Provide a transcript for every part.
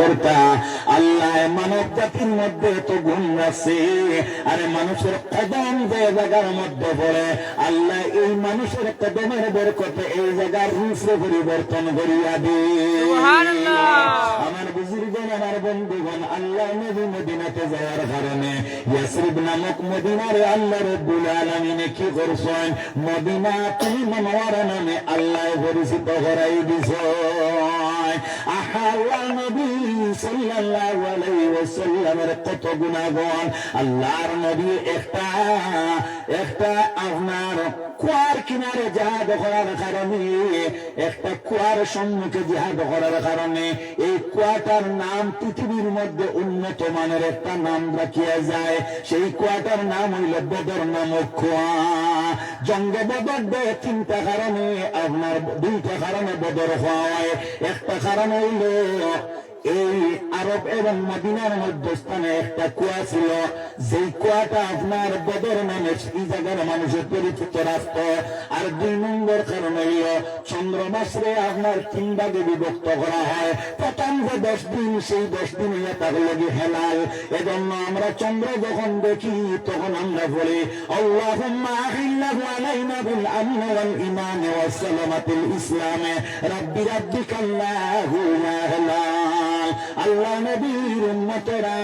করতা। আল্লাহ মানব জাতির মধ্যে তো গুণ আছে। আরে মানুষের কদম যে জায়গার মধ্যে পড়ে আল্লাহ এই মানুষের কদমের বের করতে এই জায়গার রূপে পরিবর্তন করিয়া দে। আমার বুজুর্গন আমার বন্ধুগণ আল্লাহ নবী মদিনাতে যাওয়ার কারণে ইয়াসরিব নামক মদিনারে আল্লাহ রব্বুল আলামিনে কি করছেন? মদিনা তুমি মনোয়ারা নামে আল্লাহ পরিচিত করাই দিছ। আহা আল্লাহ নবী। সাল্লাল্লাহু আলাইহি ওয়াসাল্লামের কত গুণাগুণ আল্লাহর নবী একটা একটা আপনার কুয়ার কিনারে জাহাজ করার কারণে, একটা কুয়ার সম্মুখে জাহাজ করার কারণে, এই কুয়াটার নাম পৃথিবীর মধ্যে উন্নত মানের একটা নাম রাখিয়া যায়। সেই কুয়াটার নাম হইল বদর নামক কুয়া। জঙ্গে বদর দেয় তিনটা কারণে, আপনার দুইটা কারণে বদর হয়। একটা কারণ হইল এই আরব এবং মদিনার মধ্যস্থানে একটা কুয়া ছিল। যেই কুয়াটা আপনার বদর নামে সেই জায়গার মানুষের পরিচিত রাস্ত আর দুই নম্বর কারণ হইল চন্দ্র মাসে আপনার তিন ভাগে বিভক্ত করা হয়। প্রথম যে দশ দিন, সেই দশ দিন হইয়া তার লগে হেলাল। এজন্য আমরা চন্দ্র যখন দেখি, তখন আমরা বলি আহিল্লাহু আলাইনা বিল আমনি ওয়াল সালামাতিল ইসলামে। রাব্বি রাব্বিকাল্লাহু লা আল্লাহ নবীর উম্মতেরা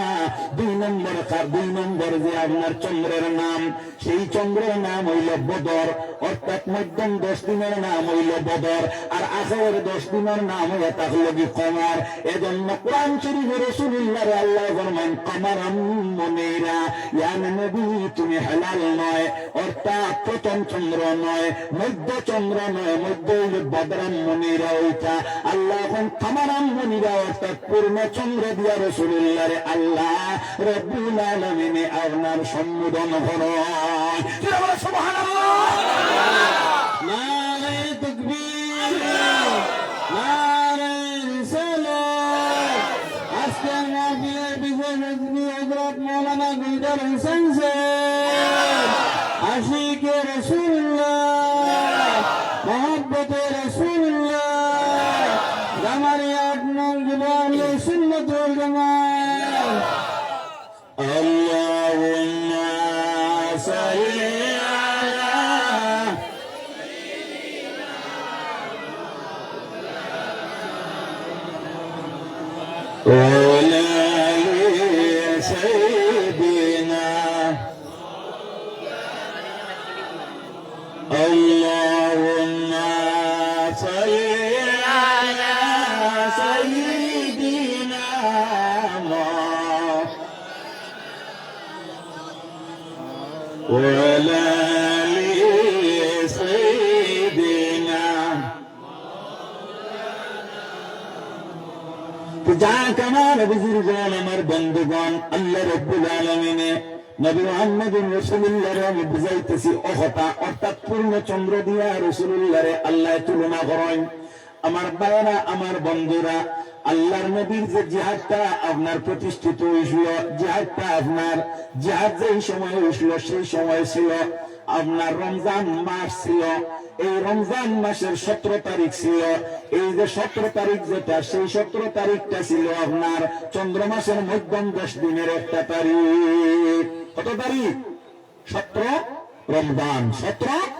দুই নম্বর কার দুই নম্বর যে আপনার চন্দ্রের নাম, সেই চন্দ্রের নাম হইল বদর, অর্থাৎ মধ্যম দশ দিনের নাম হইল বদর, আর আখের দশ দিনের নাম হইয়া তাহলে কি কমার। এজন্য কোরআন শরীফে রসুল্লাহ আল্লাহ ফরমান কমারাম মনেরা ইয়ান নবী, তুমি হেলাল নয়, অর্থাৎ প্রথম চন্দ্র নয়, মধ্য চন্দ্র নয়, মধ্য হইল বদরাম মনিরা ওইটা। আল্লাহ এখন কামারাম মনিরা অর্থাৎ পূর্ণ চন্দ্র দিয়া রসুল্লাহ আল্লাহ রব্বুল আলমিনে আপনার সম্বোধন নারে তকবীর। নারে রিসালাত। আজকে Oh, নবী আমি বুঝাইতেছি, অহতা, অর্থাৎ পূর্ণ চন্দ্র দিয়া আল্লাহ তুলনা করেন। আমার বায়না আমার বন্ধুরা, আল্লাহর নবীর যে জিহাদটা আপনার প্রতিষ্ঠিত হয়েছিল, জিহাদটা আপনার, জিহাদ যেই সময় হয়েছিল, সেই সময় ছিল আপনার রমজান মাস ছিল। এই রমজান মাসের সতেরো তারিখ ছিল। এই যে সতেরো তারিখ যেটা, সেই সতেরো তারিখটা ছিল আপনার চন্দ্র মাসের মধ্যম দশ দিনের একটা তারিখ। কত তারিখ? সতেরো রমজান। সতেরো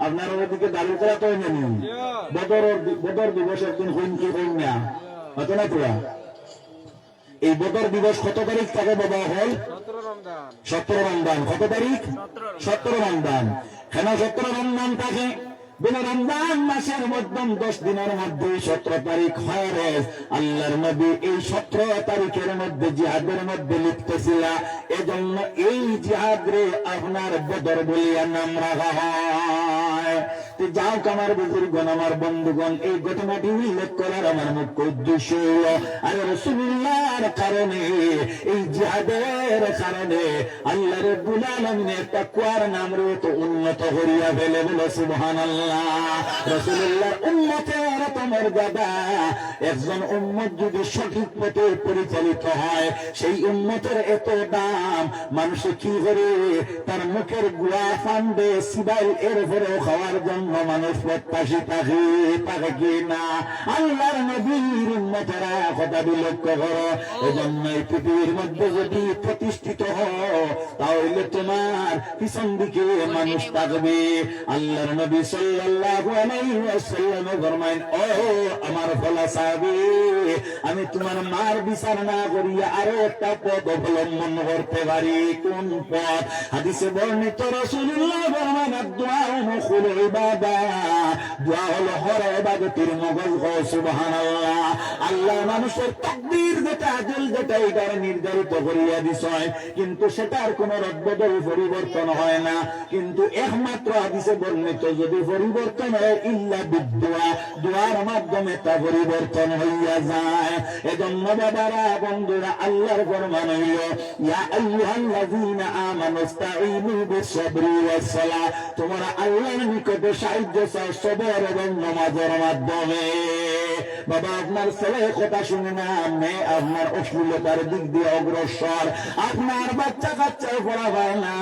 আপনার ওদিকে দারুল কিরাত হয় না বদর বদর দিবস একদিন হইন কি হইন না। হতো না পুরা? এই বদর দিবস কত তারিখ তাকে বাবা হল সতেরো রমদান কত তারিখ? সতেরো রমদান কেন সতেরো রমদান থাকে রমজান মাসের মধ্যম দশ দিনের মধ্যে সতেরো তারিখ রে। আল্লাহর নবী এই সতেরো তারিখের মধ্যে জিহাদের মধ্যে লিপ্ত ছিল এজন্য এই জিহাদ আপনার বদর বলিয়া নাম রাখা হয়। তো আমার বুজুর্গণ আমার বন্ধুগণ, এই ঘটনাটি উল্লেখ করার আমার মুখ্য উদ্দেশ্য। হল আর কারণে, এই জিহাদের কারণে আল্লাহ রব্বুল আলমিনে একটা কুয়ার নাম উন্নত ফেলে বলে সুবহান দাদা একজন উম্মত যদি সঠিক পথে পরিচালিত হয়, সেই উন্মতের এত দাম, মানুষ কি করে তার মুখের গুয়া ফান্ডে সিবাইল এর ভরেও খাওয়ার জন্য মানুষ প্রত্যাশী থাকে থাকে না আল্লাহর নবীর কথাটি লক্ষ্য করো। এজন্য এই পৃথিবীর মধ্যে যদি প্রতিষ্ঠিত তাহলে তোমার পিছন দিকে মানুষ থাকবে। আল্লাহর নবী সাল্লাল্লাহু আলাইহি ওয়াসাল্লাম ফরমাইন ও আমার ফলা সাহাবী, আমি তোমার মার বিচার না করিয়া আরও একটা পথ অবলম্বন করতে পারি। কোন পথ? হাদিসে বর্ণিত রাসূলুল্লাহ ফরমান দোয়া হলো হর ইবাদতের মগজ গো সুবহানাল্লাহ। আল্লাহ মানুষের তাকদীর যেটা আজল যেটা, এটার নির্ধারিত করিয়া দিছয়। কিন্তু সেটার কোনো রদবদল পরিবর্তন হয় না। কিন্তু একমাত্র হাদিসে বর্ণিত, যদি পরিবর্তন হয়, ইল্লা বিদুয়া দোয়ার মাধ্যমে তা পরিবর্তন হইয়া যায়। এজন্য বাবারা, বন্ধুরা, আল্লাহর ফরমান হইল, ইয়া আইয়ুহাল্লাযীনা আমানু ইসতাঈনু বিস-সাবরি তোমরা আল্লাহর নিকটে সাহায্য চায় সবর এবং নমাজের মাধ্যমে। বাবা, আপনার ছেলে কথা শুনে না, মেয়ে আপনার অশ্লীলতার দিক দিয়ে অগ্রসর। আপনার বাচ্চা কাচ্চা পড়া হয় না।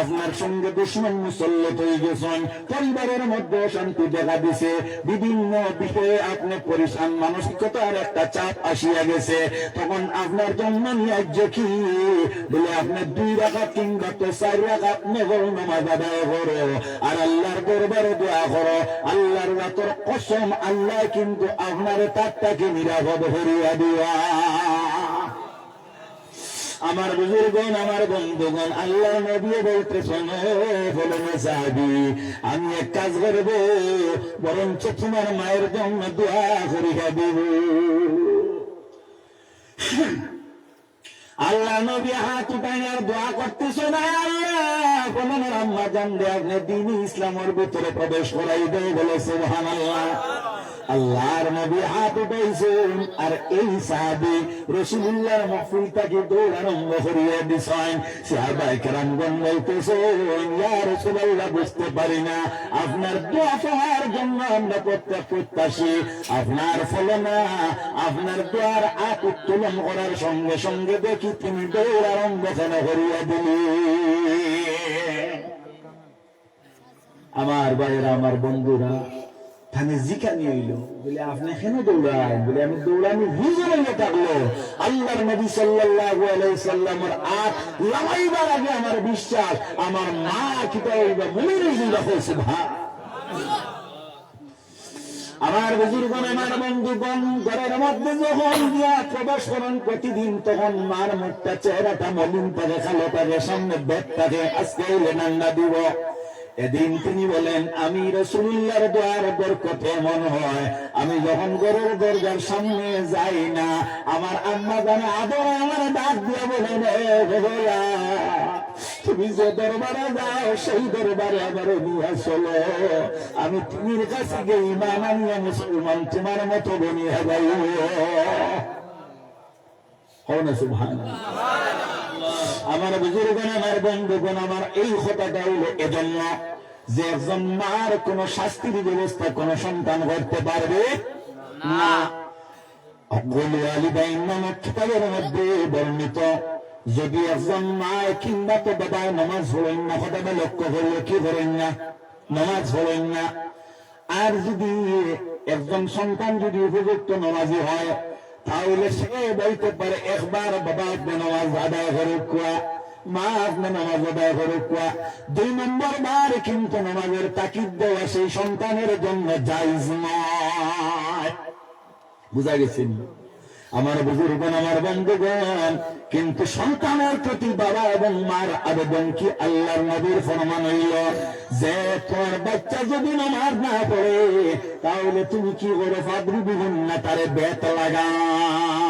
আপনার সঙ্গে দুশ্মন মুসল্লত হয়ে গেছেন। পরিবারের মধ্যে অশান্তি দেখা দিছে। বিভিন্ন বিষয়ে আপনি পরিশান মানসিকতার একটা চাপ আসিয়া গেছে। তখন আপনার জন্য ন্যায্য কি? বলে, আপনি দুই রাখা কিংবা তো চার রাখা আপনি বড় নামাজ আদায় করো। আর আল্লাহর দরবারে দোয়া করো। আল্লাহর রাতর কসম, আল্লাহ কিন্তু আপনার তারটাকে নিরাপদ হরিয়া দিয়া। আমার বুজুর্গণ, আমার বন্ধুগণ আল্লাহ নবী বলতে শোনো সাহাবি, আমি এক কাজ করব, বরঞ্চ তোমার মায়ের জন্য দোয়া করিয়া দেব আল্লাহ নবী হাত উঠাইয়ার দোয়া করতেছে না আল্লাহ। বলেন আম্মা জান আপনি দিন ইসলামের ভিতরে প্রবেশ করাই দেয় বলে সুবহান আল্লাহ আল্লাহর নবী হাত উঠাইছেন। আর এই সাহাবি রসুল্লাহর মহফিলটাকে দৌড় আরম্ভ করিয়া দিছেন। সাহাবাই কেরামগণ বলতেছেন ইয়া রসুল্লাহ বুঝতে পারি না। আপনার দোয়া পাওয়ার জন্য আমরা প্রত্যেক প্রত্যাশী। আপনার ফলে না আপনার দোয়ার আপ উত্তোলন করার সঙ্গে সঙ্গে দেখি তিনি দৌড় আরম্ভ কেন করিয়া দিলি আমার ভাইয়েরা, আমার বন্ধুরা আমার বিশ্বাস, আমার মা কিতা আমার আমার বন্ধুগণ, ঘরের মধ্যে যখন প্রবেশ করেন, প্রতিদিন তখন মার মুখটা, চেহারাটা মলিন থাকে, কালো থাকে, সামনে বেদ থাকে, আজকে নান্না দিব। এদিন তিনি বলেন, আমি রসুল্লাহর দোয়ার বরকত এমন হয়। আমি যখন গরুর দরজার সামনে যাই না, আমার আম্মা জানে আদর আমার ডাক দিয়ে বলেন তুমি যে দরবারে যাও, সেই দরবারে আবার নিয়ে চলো। আমি তুমির কাছে গিয়ে ইমান আনিয়া মুসলমান তোমার মতো বনিয়া যাই আমার বুজুর্গণ আমার বন্ধুগণ আমার এই কথাটা হইল এজন্য যে একজন মার কোন শাস্তির ব্যবস্থা কোন সন্তান করতে পারবে না। কিতাবের মধ্যে বর্ণিত যদি একজন মা কিংবা তো নামাজ পড়েন না কথাটা লক্ষ্য করলে কি করেন না? নামাজ পড়েন না। আর যদি একজন সন্তান যদি উপযুক্ত নামাজি হয় তাহলে সে বলতে পারে, একবার বাবা আপনি নামাজ আদায় করে কুয়া, মা আপনি নামাজ আদায় করে কুয়া। দুই নম্বর বার কিন্তু নামাজের তাকিদ দেওয়া সেই সন্তানের জন্য জায়জ নয়। বুঝা গেছেন? আমার বুজুর্গন আমার বন্ধুগণ, কিন্তু সন্তানের প্রতি বাবা এবং মার আবেদন কি আল্লাহর নবীর ফরমান হইল? যে তোর বাচ্চা যদি নামাজ না পড়ে, তাহলে তুমি কি করে ফাদ্রি বিভিন্ন তারে বেত লাগাও?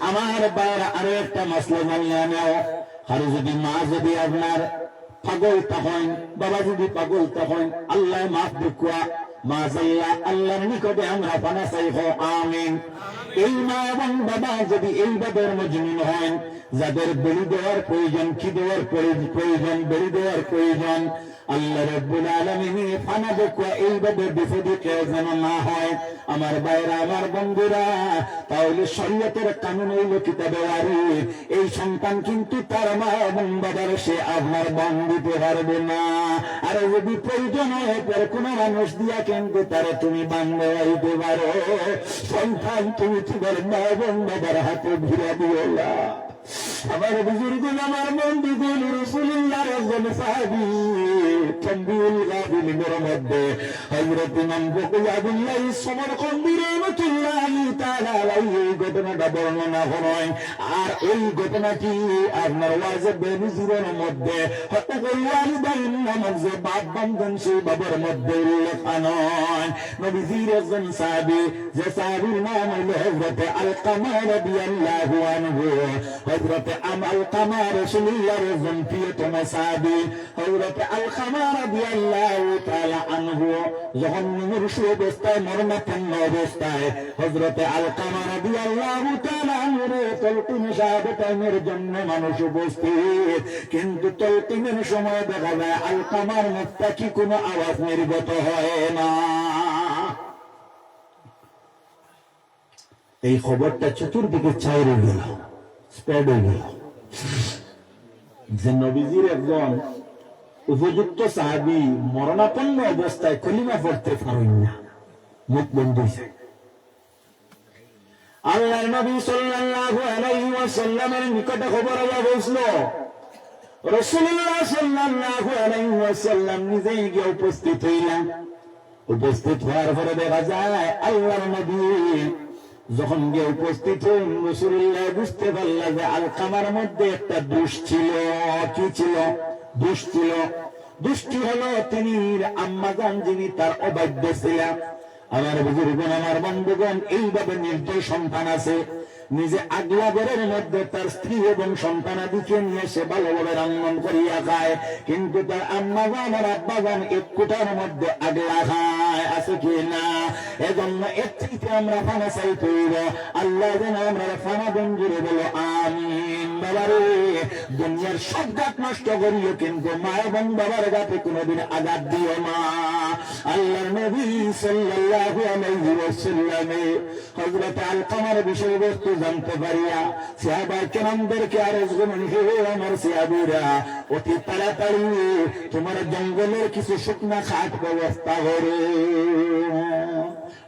আমার বাইরে আরও একটা মাসলা জানিয়ে নেও আর যদি মা যদি আপনার পাগল তখন, বাবা যদি পাগল তখন, আল্লাহ মাফ দেখুয়া যাদের বেড়ি দেওয়ার প্রয়োজন, কি দেওয়ার প্রয়োজন বেড়ি দেওয়ার প্রয়োজন, আল্লাহ রব্বুল ফানা দেখুয়া এইভাবে যেন না হয়। আমার বাইরা আমার বন্ধুরা, তাহলে শরীয়তের কানুন হইল কিতাবে এই সন্তান কিন্তু তার মা এবং বাবার সে আপনার বন দিতে পারবে না। আর যদি প্রয়োজন হয় কোন মানুষ দিয়া কিন্তু তারা তুমি বাংলাইতে পারো। সন্তান তুমি তোমার মা বন্ধ হাতে ঘুরে দিও না। আমার বুজুর্গ, আমার বন্ধুগুল রসুল্লাহ একজন সাহাবি তম্বিউল গাবিলের মধ্যে হযরত ইমাম বকুয়াবুল্লাহ সমর কন্দি রহমাতুল্লাহ তাআলা এই ঘটনাটা বর্ণনা করেন আর এই ঘটনাটি আপনার ওয়াজে বেনজিরের মধ্যে হতকুল ওয়ালিদাইন নামক যে বাপ বন্ধন সেই বাবার মধ্যে উল্লেখ আনয় নবীজির একজন সাহাবি, যে সাহাবির নাম হলো হযরত আলকামা রাদিয়াল্লাহু আনহু। হযরত আমাল কামা রাসূলুল্লাহর একজন প্রিয়তম সাহাবী, হযরত আল কামা রাদিয়াল্লাহু তাআলা আনহু, যখন মুমূর্ষু অবস্থায় মরণাপন্ন অবস্থায়, হযরত আল কামা রাদিয়াল্লাহু তাআলা আনহুর তলকিন জন্য মানুষ উপস্থিত। কিন্তু তলকিনের সময় দেখা যায়, আল কামার মুখ থেকে কোনো আওয়াজ নির্গত হয় না। এই খবরটা চতুর্দিকে হয়ে গেল যে নবীজির একজন উপযুক্ত সাহাবি মরণাপন্ন অবস্থায় কলিমা পড়তে পারেন না মুখ বন্ধ হয়েছে আল্লাহ নবী সাল্লাল্লাহু আলাইহি ওয়াসাল্লামের নিকটে খবর আয়া রাসূলুল্লাহ সাল্লাল্লাহু আলাইহি নিজেই গিয়ে উপস্থিত হইলেন। উপস্থিত হওয়ার পরে দেখা যায় আল্লাহর নবী যখন গিয়ে উপস্থিত হন রসুল্লাহ বুঝতে পারল যে আলকামার মধ্যে একটা দোষ ছিল। কি ছিল? দোষ ছিল। দুষ্টি হলো তিনি আম্মাগান যিনি তার অবাধ্য ছিলেন। আমার বুজুর্গন আমার বন্ধুগণ, এইভাবে নির্দয় সন্তান আছে। নিজে আগলা ঘরের মধ্যে তার স্ত্রী এবং সন্তানাদিকে নিয়ে সে ভালোভাবে রান্নন করিয়া খায়। কিন্তু তার আম্মা গান আর আব্বা গান মধ্যে আগলা খায়। আছে কি না? এজন্য এর থেকে আমরা ফানা চাই তৈর আল্লাহ যেন আমরা ফানা বঞ্জুরে বলো, আমিন। বাবারে, দুনিয়ার সব গাত নষ্ট করিও কিন্তু মা এবং বাবার গাতে কোনোদিন আঘাত দিও না। আল্লাহ নবী সাল্লাল্লাহু আলাইহি ওয়াসাল্লামে হযরত আলকামার বিষয়বস্তু জানতে পারিয়া সাহাবা কেরামদেরকে আরজ করুন হে আমার সাহাবীরা অতি তাড়াতাড়ি তোমার জঙ্গলের কিছু শুকনা খাট ব্যবস্থা করে।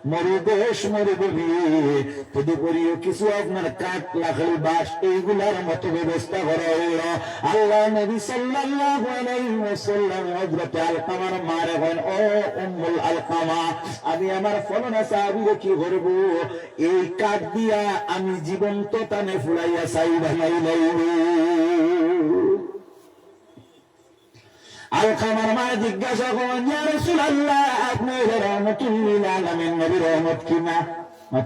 মরুদেশ মরুভূমি তদুপরিও কিছু আপনার কাঠ লাখড়ি বাস এইগুলার মতো ব্যবস্থা করা হইল আল্লাহ নবী সাল্লাল্লাহু আলাইহি ওয়াসাল্লাম হযরত আলকামার মা রেখেন ও উম্মুল আলকামা, আমি আমার ফলনা সাহাবীরে কি করব? এই কাঠ দিয়া আমি জীবন্ত টানে ফুলাইয়া চাই বানাই লাইব আলকামার মা জিজ্ঞাসা করেন রাসূলুল্লাহ, আপনি রহমতুল্লিল আলামিন, নবী রহমত কিনা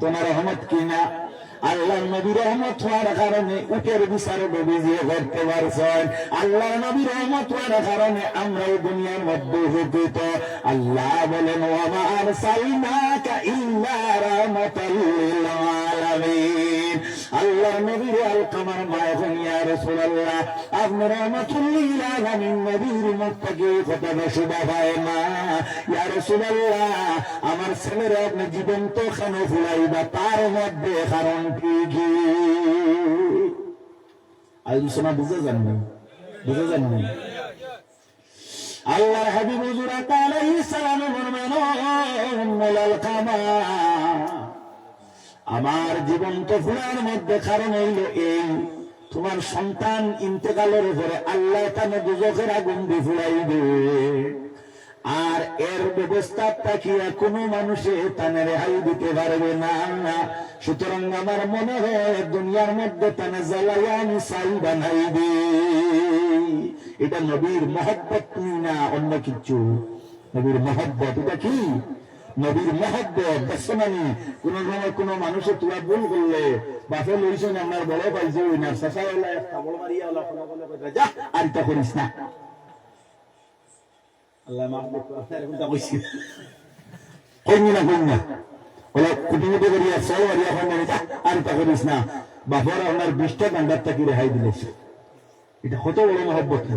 তোমার রহমত কিনা আল্লাহ নবী রহমত হওয়ার কারণে উটের বিচার বিজিয়ে করতে পারছেন। আল্লাহ নবী রহমত হওয়ার কারণে আমরা এই দুনিয়ার মধ্যে উপকৃত। আল্লাহ বলেন ওয়ামা আরসালনাকা ইল্লা রাহমাতাল আল্লাহ নবীর আলকামার মায়খন ইয়া রাসূলুল্লাহ আপনি রহমাতুল লিল আলামিন নবীর কথাটা শোভা পায় না ইয়া রাসূলুল্লাহ, আমার ছেলেরা আপনি জীবন্ত খানো ফুলাইবা, তার মধ্যে কারণ কি কি? আলোচনা বুঝে জানবেন বুঝে জানবেন আল্লাহ হাবিব হুজুরা আলাইহিস সালাম বলবেন উম্মুল আলকামা আমার জীবন্ত ফুলার মধ্যে কারণ হইল এই, তোমার সন্তান ইন্তেকালের উপরে আল্লাহ তানে দুজকের আগুন দিয়ে ফুরাইবে আর এর ব্যবস্থা তাকিয়া কোনো মানুষে তানে রেহাই দিতে পারবে না। সুতরাং আমার মনে হয় দুনিয়ার মধ্যে তানে জ্বালাইয়া আমি সাই বানাই দে। এটা নবীর মহব্বত না অন্য কিছু? নবীর মহব্বত, এটা কি? নবীর মহব্বত দর্শনানি কোন সময় কোন মানুষে তোরা ভুল করলে বাপে লইছেন আমার বড় পাইছে, ওই না শেষা হলে কাবড় মারিয়া হলা ফোন করলে কইতে যা, আর তা করিস না। আল্লাহ এরকম তা কইছি। কইনি না, কইনি ওলা করিয়া মারিয়া আর করিস না। বিশটা গান্ডার রেহাই দিলেছে? এটা কত বড় মহব্বত না।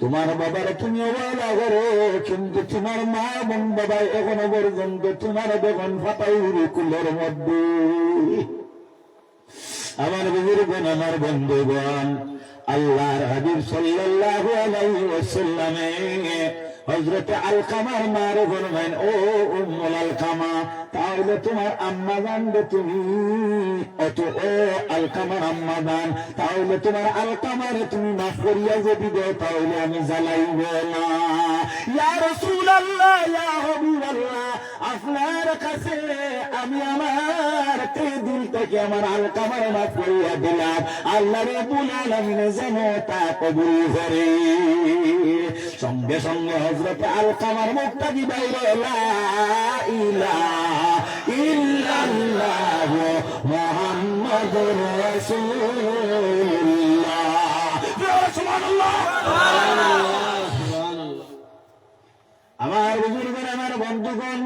তোমার বাবার তুমি অবহেলা করো কিন্তু তোমার মা এবং বাবা এখনও পর্যন্ত তোমার বেগন ফাটাই কুলের মধ্যে। আমার বুজুর্গন আমার বন্ধুগণ, আল্লাহর হাবিব সাল্লাল্লাহু আলাইহি ওয়াসাল্লামে হযরতে আলকামার মারে বলবেন, ও উম্মুল আলকামা, তাহলে তোমার আম্মা জানবে তুমি। অত, ও আলকামার আম্মা জান, তাহলে তোমার আলকামারে তুমি মাফ করিয়া যদি দাও, তাহলে আমি জ্বালাইব না। ইয়া রাসূলুল্লাহ, ইয়া হাবিবাল্লাহ, আপনার কাছে আমি আমার দিল থেকে আমার আলকামার মাফ করিয়া দিলাম। আল্লাহ রাব্বুল আলামিন যেন তা কবুল করে। সঙ্গে সঙ্গে হযরত আলকামার মুখটা কি বাইরে মুহাম্মাদুর আমার বুজুর্গের আমার বন্ধুগণ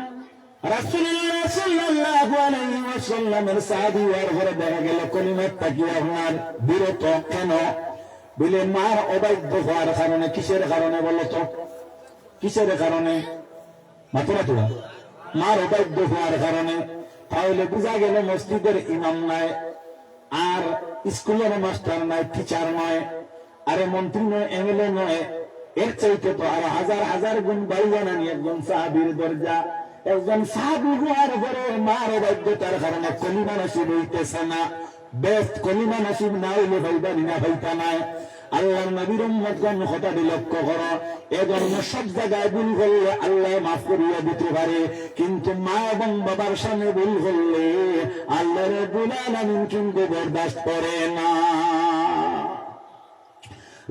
বিরত, কেন? বলে, মার অবাধ্য হওয়ার কারণে, কিসের কারণে বলো তো? কিসের কারণে? মাতুরা তোরা মার অবাধ্য হওয়ার কারণে। তাহলে বোঝা গেল মসজিদের ইমাম নাই, আর স্কুলের মাস্টার নাই, টিচার নয়, আরে মন্ত্রী নয় এমএলএ নয়। এর চাইতে তো আরও হাজার হাজার গুণ বাড়ি জানানি একজন সাহাবির দরজা, একজন সাহাবি হওয়ার পরে মার অবাধ্যতার কারণে কলিমা নসিব হইতেছে না। বেস্ট কলিমা নসিব না হইলে ভাইবানি না ভাইতা নাই। আল্লাহর নবীর উম্মতগণ কথাটি লক্ষ্য করো, এ সব জায়গায় ভুল করলে আল্লাহ মাফ করিয়া দিতে পারে, কিন্তু মা এবং বাবার সামনে ভুল করলে আল্লাহ রব্বুল আলামিন কিন্তু বরদাস্ত করে না।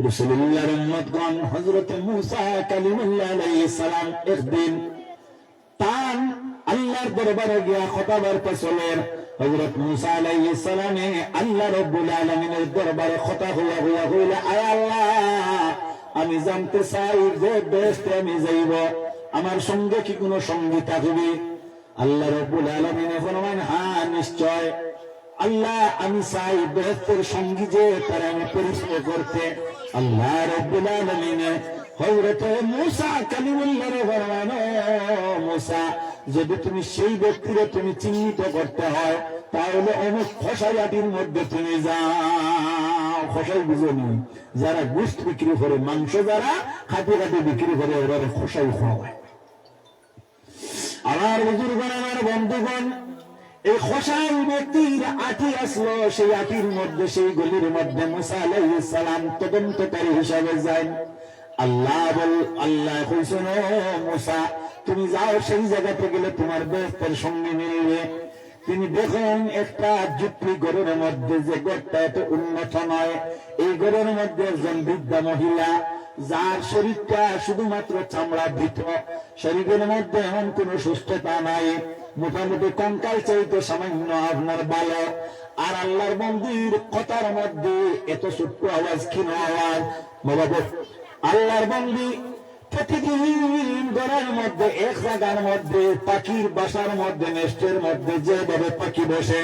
রসুল্লাহর উম্মতগণ হযরত মূসা কালিমুল্লাহ আলাইহিস সালাম একদিন তান আল্লাহর দরবারে গিয়া খতাবার পেছলের হযরত মূসা আলাইহিস সালামে আল্লাহ রাব্বুল আলামিনের দরবারে খতা হইয়া হইয়া হইলে আয় আল্লাহ, আমি জানতে চাই যে বেহেশতে আমি যাইব। আমার সঙ্গে কি কোনো সঙ্গী থাকবে? আল্লাহ রাব্বুল আলামিন ফরমান হ্যাঁ নিশ্চয়। আল্লাহ, আমি চাই বেহেস্তের সঙ্গী যে তারা আমি পরিচয় করতে। আল্লাহ রব্বুল আলামিনে হযরত মূসা কালিমুল্লাহর ফরমান মূসা যদি তুমি সেই ব্যক্তিরে তুমি চিহ্নিত করতে হয়, তাহলে অমুক খসাইয়াটির মধ্যে তুমি যাও। খসাই বুঝনি যারা গুস্ত বিক্রি করে, মাংস যারা খাতে খাতে বিক্রি করে ওরা খসাই খাওয়ায় আমার বুজুর্গণ, আমার বন্ধুগণ, এই খসাই ব্যক্তির আটি আসলো, সেই আটির মধ্যে, সেই গলির মধ্যে মুসা আলাইহিস তদন্তকারী হিসাবে যায়। আল্লাহ বল আল্লাহ কইছেন মুসা তুমি যাও সেই জায়গাতে গেলে তোমার বেস্তের সঙ্গে মিলবে। তিনি দেখুন, একটা যুক্তি গড়ের মধ্যে যে গড়টা এত উন্নত নয়, এই গড়ের মধ্যে একজন বৃদ্ধা মহিলা, যার শরীরটা শুধুমাত্র চামড়া ভীত। শরীরের মধ্যে এমন কোন সুস্থতা নাই। মোটামুটি কঙ্কাল চাইতে সামান্য আপনার বালক আর আল্লাহর মন্দির কথার মধ্যে এত ছোট্ট আওয়াজ ক্ষীণ আওয়াজ বাবা আল্লাহর বন্দি প্রতিদিন গড়ার মধ্যে এক জায়গার মধ্যে পাখির বাসার মধ্যে নেস্টের মধ্যে যেভাবে পাখি বসে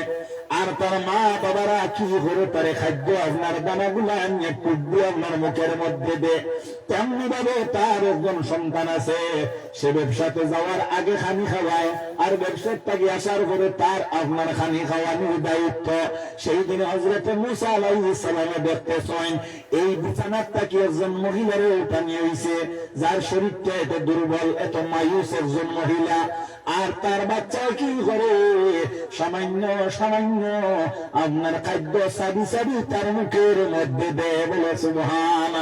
আর তার মা বাবারা কি করে তারে খাদ্য আপনার দানাগুলা আনিয়ে টুক দিয়ে আপনার মুখের মধ্যে দে। তেমনি ভাবে তার একজন সন্তান আছে, সে ব্যবসাতে যাওয়ার আগে খানি খাওয়ায়, আর ব্যবসার থেকে আসার পরে তার আপনার খানি খাওয়ানোর দায়িত্ব। সেই দিনে হজরতে মুসা আলাইহিস সালামে দেখতেছেন এই বিছানার থেকে একজন মহিলার উঠানি হইছে, যার শরীরটা এত দুর্বল, এত মায়ুস একজন মহিলা। আর তার বাচ্চা কি করে? সামান্য সামান্য আপনার খাদ্য সাবি সাবি তার মুখের মধ্যে দেয় বলে সুহান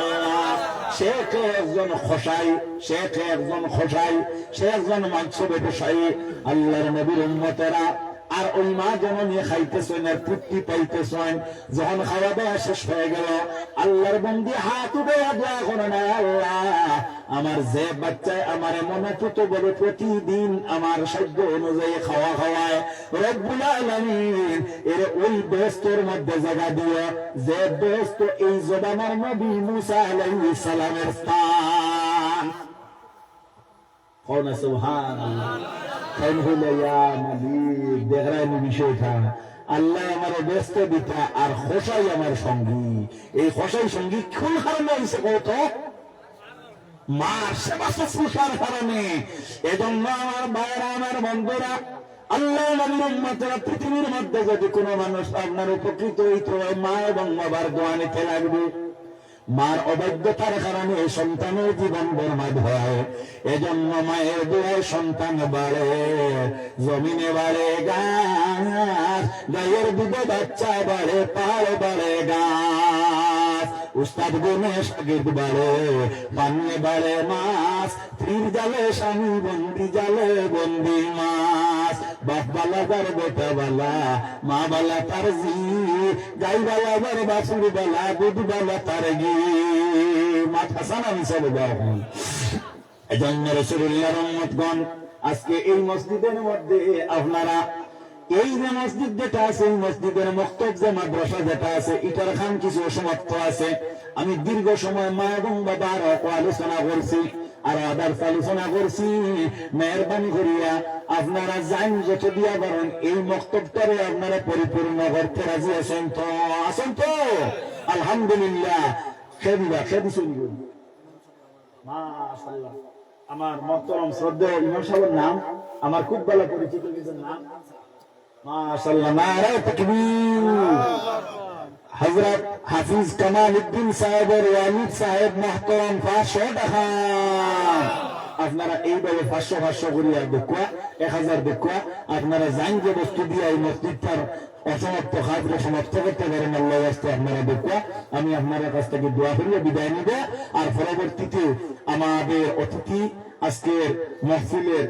শেখ একজন খসাই শেখ একজন খসাই, সে একজন মাংস ব্যবসায়ী আল্লাহর নবীর উম্মতেরা আর ওই মা জননী খাইতেছেন আর তৃপ্তি পাইতেছেন, যখন খাওয়া দাওয়া শেষ হয়ে গেল, আল্লাহর বন্দি হাত উঠে দোয়া করে না, আল্লাহ, আমার যে বাচ্চায় আমার মনে পুতো বলে প্রতিদিন আমার সাধ্য অনুযায়ী খাওয়া খাওয়ায়, রব্বুল আলামিন, এর ওই ব্যস্তর মধ্যে জায়গা দিও যে ব্যস্ত এই জবানার নবী মুসা আলাইহিস সালামের স্থান। কওনা সুবহানাল্লাহ। আমার আমার আল্লাহ পৃথিবীর মধ্যে যদি কোনো মানুষ আপনার উপকৃত হইতে হয়, মা এবং বাবার দোয়া নিতে লাগবে। মার অবৈধতার কারণে সন্তানের জীবন বরবাদ হয়। এজন্য মায়ের দুয়ে সন্তান বাড়ে, জমিনে বাড়ে গাছ, গায়ের দুধে বাচ্চা বাড়ে, পাড়ে বাড়ে গাছ। উস্তাদ গুনে সাগিদ বাড়ে পান্নে বাড়ে মাছ, তীর জালে স্বামী বন্দি, জালে বন্দি মাছ। বাপ বালা তার বেটা বালা, মা বালা তার জি গাই বালা বার বাসুর বালা, দুধ বালা তার গি মাথা সানা মিশাল এখন এজন্য রসুল্লাহ রহমতগণ আজকে এই মসজিদের মধ্যে আপনারা এই যে মসজিদ যেটা আছে, এই মসজিদের মক্তব যে মাদ্রাসা যেটা আছে, এটার খান কিছু অসমাপ্ত আছে। আমি দীর্ঘ সময় মা এবং বাবার আলোচনা করছি, আর আদার আলোচনা করছি। মেহরবানি করিয়া আপনারা যাইন যত দিয়া পারেন। এই মক্তবটারে আপনারা পরিপূর্ণ করতে রাজি আছেন তো? আছেন তো? আলহামদুলিল্লাহ। খেদিবা খেদি মাশাআল্লাহ। আমার মহতরম, শ্রদ্ধেয় ইমাম সাহেবের নাম, আমার খুব ভালো পরিচিত কিছুর নাম। হযরত হাফিজ কামাল উদ্দিন সাহেবের ওয়ালিদ সাহেব মহতরম পাঁচশো টাকা। আপনারা এইভাবে পাঁচশো পাঁচশো করিয়া দেখুয়া এক হাজার দেখুয়া আপনারা জান যে বস্তু দিয়ে এই মসজিদটার অসমাপ্ত খাতরে সমাপ্ত করতে পারেন আল্লাহ আসতে আপনারা দেখুয়া আমি আপনার কাছ থেকে দোয়া করিয়া বিদায় নিব। আর পরবর্তীতে আমাদের অতিথি আজকের মহফিলের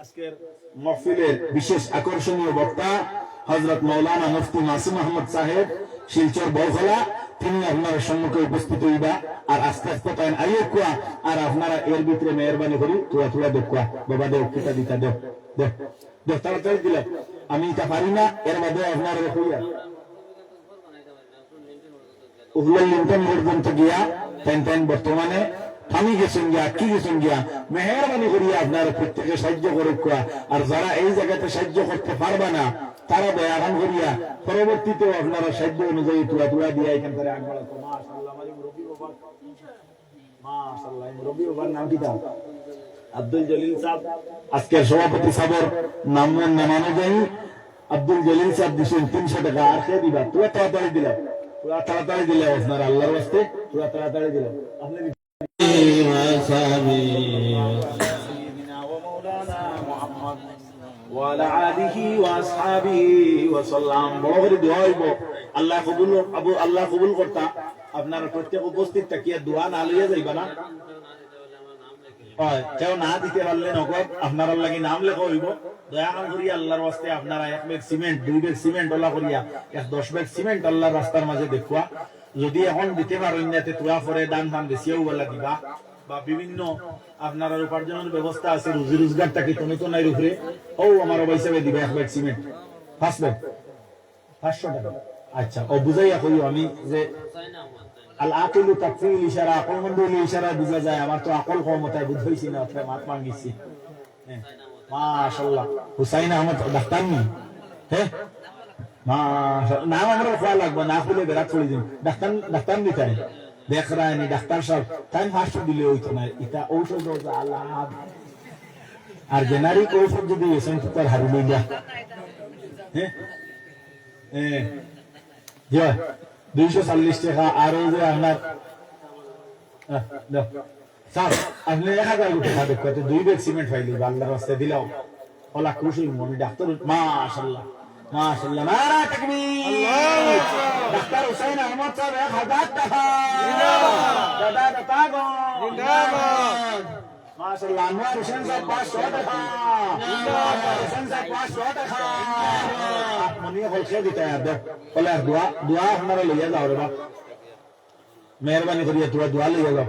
আজকের মহফিলের বিশেষ আকর্ষণীয় বক্তা হজরত মৌলানা মুফতি মাসুম আহমদ সাহেব, শিলচর বৌখলা। তিনি আপনার সম্মুখে উপস্থিত হইবা। আর আস্তে আস্তে তাই আইয়ে কুয়া। আর আপনারা এর ভিতরে মেহরবানি করি তুয়া তুয়া দেখুয়া বাবা দেও, কিতা দিতা দেও। দেও দেও, তাড়াতাড়ি দিলে। আমি এটা পারি না, এর মধ্যে আপনার হইয়া উগলাল লিন্টন পর্যন্ত গিয়া, টেন টেন বর্তমানে থামি গেছেন গিয়া, কি গেছেন গিয়া? মেহরবানি করিয়া আপনার প্রত্যেকে সাহায্য করে কুয়া আর যারা এই জায়গাতে সাহায্য করতে পারবে না, তারা দয়াগান করিয়া পরবর্তীতেও আপনারা সাহায্য অনুযায়ী তুলা তুলা দিয়া এখান থেকে সভাপতি সাহেবের নাম আব্দুল জলিল সাহেব দিছেন তিনশো টাকা। আর দিবা? তুই তাড়াতাড়ি দিলাম তাড়াতাড়ি দিলে আপনার আল্লাহর বাস্তে তাড়াতাড়ি দিলাম আপনি আল্লাহ কবুল আবু আল্লাহ কবুল করতা আপনার প্রত্যেক উপস্থিত তাকিয়া দোয়া না লইয়া যাইবা না কেউ না দিতে পারলে নগদ আপনার লাগে নাম লেখা হইব। দয়া কাম করিয়া আল্লাহর বাস্তে আপনারা এক ব্যাগ সিমেন্ট, দুই ব্যাগ সিমেন্ট আল্লাহ করিয়া। এক দশ ব্যাগ সিমেন্ট আল্লাহর রাস্তার মাঝে দেখুয়া। যদি এখন দিতে পারো ইন্যাতে তোলা পরে দান দান বেশিও বলা দিবা বা বিভিন্ন আপনার উপার্জনের ব্যবস্থা আছে, রুজি রোজগার থাকি, তুমি তো নাই রুফরে। ও আমার হিসাবে দিবা, এক ব্যাগ সিমেন্ট পাঁচ ব্যাগ। পাঁচশো টাকা। আচ্ছা ও বুঝাইয়া কইও আমি যে আল আকিলু তাকফিল ইশারা, আকল মন্দির ইশারা বুঝা যায়, আমার তো আকল ক্ষমতায় বুঝাইছি না আপনার মাত মাঙ্গিছি হ্যাঁ। মাশাআল্লাহ। হুসাইন আহমদ, ডাক্তার নি? হ্যাঁ। নাম আমরা খোয়া লাগবে না, খুলে বেড়াত চলে যাবে। ডাক্তার ডাক্তার দিতাই দেখ রায়নি, ডাক্তার সব তাই ফার্স্ট দিলে হইতো না, এটা ঔষধ আল্লাহ। আর জেনারিক ঔষধ যদি এসেন তো তার হারি লইলা হ্যাঁ হ্যাঁ দুইশো চল্লিশ টাকা, আর ওই যে আপনার স্যার, আপনি এক হাজার দুই ব্যাগ সিমেন্ট ফাইলি আল্লাহর রাস্তায় দিলাম। ওলা খুশি আমি ডাক্তার মাশাল্লাহ মাশাল্লাহ নারা তাকবীর। ডাক্তার হুসাইন আহমদ সাহেব এক হাজার টাকা। দাদা দাদা গো। মাশাল্লাহ আনোয়ার হোসেন সাহেব পাঁচশো টাকা। আনোয়ার হোসেন সাহেব পাঁচশো টাকা। মনে হল খেয়ে দিতে দেখ বলে দোয়া দোয়া আপনারা লইয়া যাও রে বাপ। মেহরবানি করিয়া দোয়া দোয়া লইয়া যাও।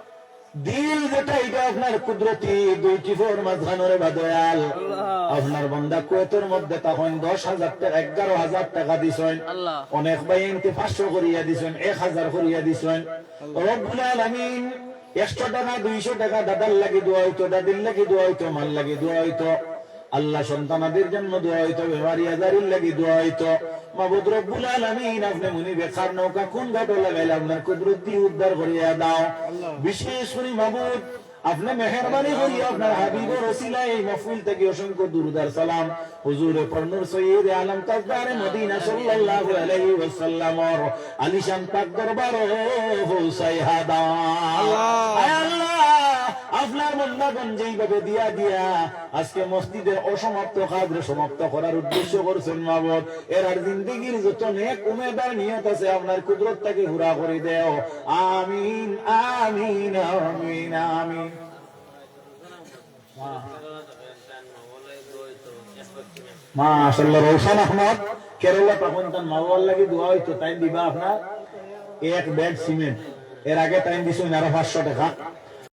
দিল যেটা এটা আপনার কুদরতি দুইটি ফোর মাঝখানোরে বা দয়াল আপনার বন্দা কুয়েতের মধ্যে তখন দশ হাজার টাকা এগারো হাজার টাকা দিছেন। অনেক ভাই এনকে পাঁচশো করিয়া দিছেন এক হাজার করিয়া দিছেন। রব্বুল আলামিন একশো টাকা দুইশো টাকা দাদার লাগি দোয়া হইতো দাদির লাগি দোয়া হইতো মাল লাগি দোয়া হইতো। আল্লাহ সন্তানাদের জন্য দোয়া হইতো বেমারি আজারির লাগি দোয়া হইতো। মাবুদ রব্বুল আলামিন আপনি মুনি বেকার নৌকা কোন ঘাটে লাগাইলে আপনার কুদরত উদ্ধার করিয়া দাও। বিশেষ করে মাবুদ আপনি মেহরবানি করি আপনার হাবিবর ওসিলা এই মফুল থেকে অসংখ্য দুরুদার সালাম। হুজুরে পর্নুর সৈয়দ আলম তাজদারে মদিনা সাল্লাল্লাহু আলাইহি ওয়াসাল্লাম আলিশান পাক দরবার হুসাইহা দাও। আল্লাহ। আপনার বন্দাগণ যেইভাবে দিয়া দিয়া আজকে মসজিদের অসমাপ্ত কাজ সমাপ্ত করার উদ্দেশ্য করছেন মাবদ। এর আর জিন্দগির যত নেক উমেদার নিয়ত আছে, আপনার কুদরতটাকে হুরা করে দেও। আমিন আমিন আমিন আমিন। মাশাআল্লাহ রৌশন আহমদ, কেরালা তখন তার মাওয়ার লাগি দোয়া হইতো তাই দিবা আপনার। এক ব্যাগ সিমেন্ট। এর আগে টাইম দিছো আরও পাঁচশো টাকা।